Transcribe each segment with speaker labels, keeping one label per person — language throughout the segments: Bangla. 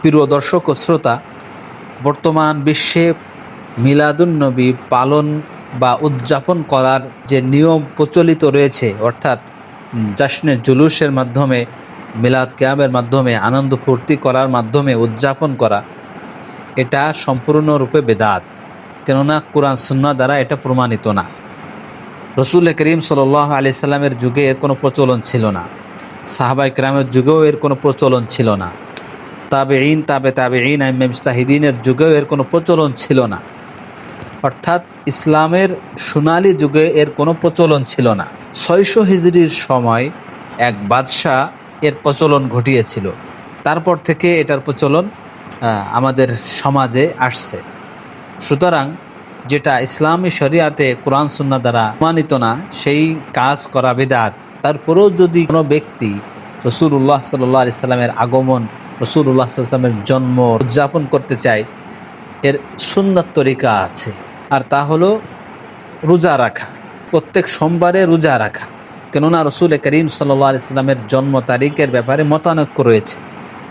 Speaker 1: প্রিয় দর্শক ও শ্রোতা, বর্তমান বিশ্বে মিলাদুন্নবী পালন বা উদযাপন করার যে নিয়ম প্রচলিত রয়েছে, অর্থাৎ জাসনে জুলুসের মাধ্যমে, মিলাদ ক্যামের মাধ্যমে, আনন্দ ফুর্তি করার মাধ্যমে উদযাপন করা, এটা সম্পূর্ণরূপে বেদাত। কেননা কোরআন সুন্না দ্বারা এটা প্রমাণিত না। রসুল করিম সাল আলি সাল্লামের যুগে এর কোনো প্রচলন ছিল না। সাহাবাই ক্রামের যুগেও এর কোনো প্রচলন ছিল না। তাবে ইন তাবে তাবে ইন আইমেমস্তাহিদিনের যুগেও এর কোনো প্রচলন ছিল না। অর্থাৎ ইসলামের সোনালি যুগে এর কোনো প্রচলন ছিল না। ছয়শো হিজড়ির সময় এক বাদশাহ এর প্রচলন ঘটিয়েছিল। তারপর থেকে এটার প্রচলন আমাদের সমাজে আসছে। সুতরাং যেটা ইসলামী শরিয়াতে কোরআন সুন্না দ্বারা প্রমাণিত না, সেই কাজ করা বেদাত। তারপরেও যদি কোনো ব্যক্তি রসুল্লাহ সাল্লাহ ইসলামের আগমন রসুল্লাহ সাল্লামের জন্ম উদযাপন করতে চায়, এর সুন্নত তরিকা আছে। আর তা হলো রোজা রাখা। প্রত্যেক সোমবারে রোজা রাখা। কেননা রসুল করিম সাল্লাহ ইসলামের জন্ম তারিখের ব্যাপারে মতানৈক্য রয়েছে।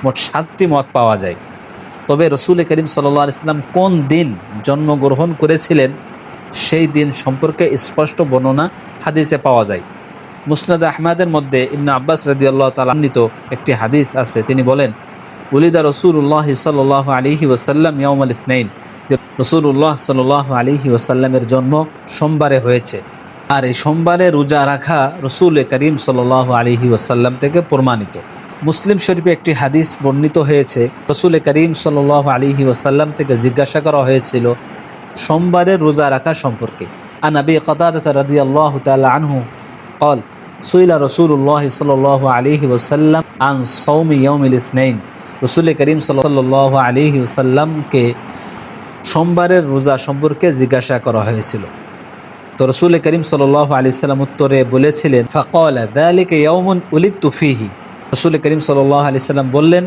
Speaker 1: মোট সাতটি মত পাওয়া যায়। তবে রসুল করিম সাল্লাহ ইসলাম কোন দিন জন্মগ্রহণ করেছিলেন, সেই দিন সম্পর্কে স্পষ্ট বর্ণনা হাদিসে পাওয়া যায়। মুসনাদ আহমেদের মধ্যে ইবনে আব্বাস রদি আল্লাহ তালান্বিত একটি হাদিস আছে, তিনি বলেন, উলিদা রসুল্লাহ সাল্লাহ আলিহি ওসাল্লাম ইয়াউমাল ইসনাইন, যে রসুল্লাহ সাল্লাহ আলিহি ওসাল্লামের জন্ম সোমবারে হয়েছে। আর এই সোমবারে রোজা রাখা রসুল করিম সাল্লাহ আলিহি ওসাল্লাম থেকে প্রমাণিত। মুসলিম শরীফে একটি হাদিস বর্ণিত হয়েছে। রসুল করিম সাল আলিহি ওসাল্লাম থেকে জিজ্ঞাসা করা হয়েছিল সোমবারের রোজা রাখা সম্পর্কে। আনাবি কতাদত রাদি আল্লাহ আনহু কল সুইলা রসুল্লাহ সাল আলিহি ওসাল্লাম আন সৌমি ইসনাইন। রসুল করিম সাল্লাহ আলিহি ওসাল্লামকে সোমবারের রোজা সম্পর্কে জিজ্ঞাসা করা হয়েছিল। তো রসুল করিম সাল আলি সাল্লাম উত্তরে বলেছিলেন ফকল দালিকে উলিত তুফিহি রসুল করিম সাল্লাহ আলি সাল্লাম বললেন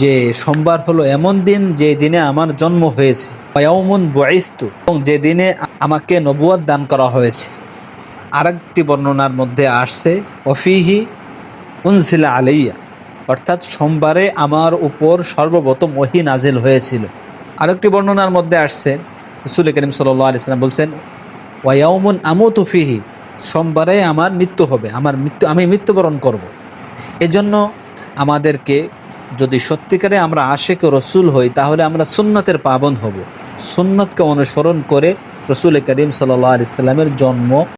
Speaker 1: যে, সোমবার হলো এমন দিন যে দিনে আমার জন্ম হয়েছে। এবং যে দিনে আমাকে নবুয়াদ দান করা হয়েছে। আরেকটি বর্ণনার মধ্যে আসছে অফিহি উনসিলা আলাইয়া অর্থাৎ সোমবারে আমার উপর সর্বপ্রথম ওহি নাজিল হয়েছিল। আরেকটি বর্ণনার মধ্যে আসছে, রসুল করিম সাল্লাহ আলি সাল্লাম বলছেন ওয়াউমুন আমু ফিহি সোমবারে আমার মৃত্যু হবে, আমার মৃত্যু, আমি মৃত্যুবরণ করব। এজন্য আমাদেরকে যদি সত্যিকারে আমরা আশেক রসুল হই, তাহলে আমরা সুন্নতের পাবন হব। সুন্নতকে অনুসরণ করে রসুল করিম সাল্লা আলি সাল্লামের জন্ম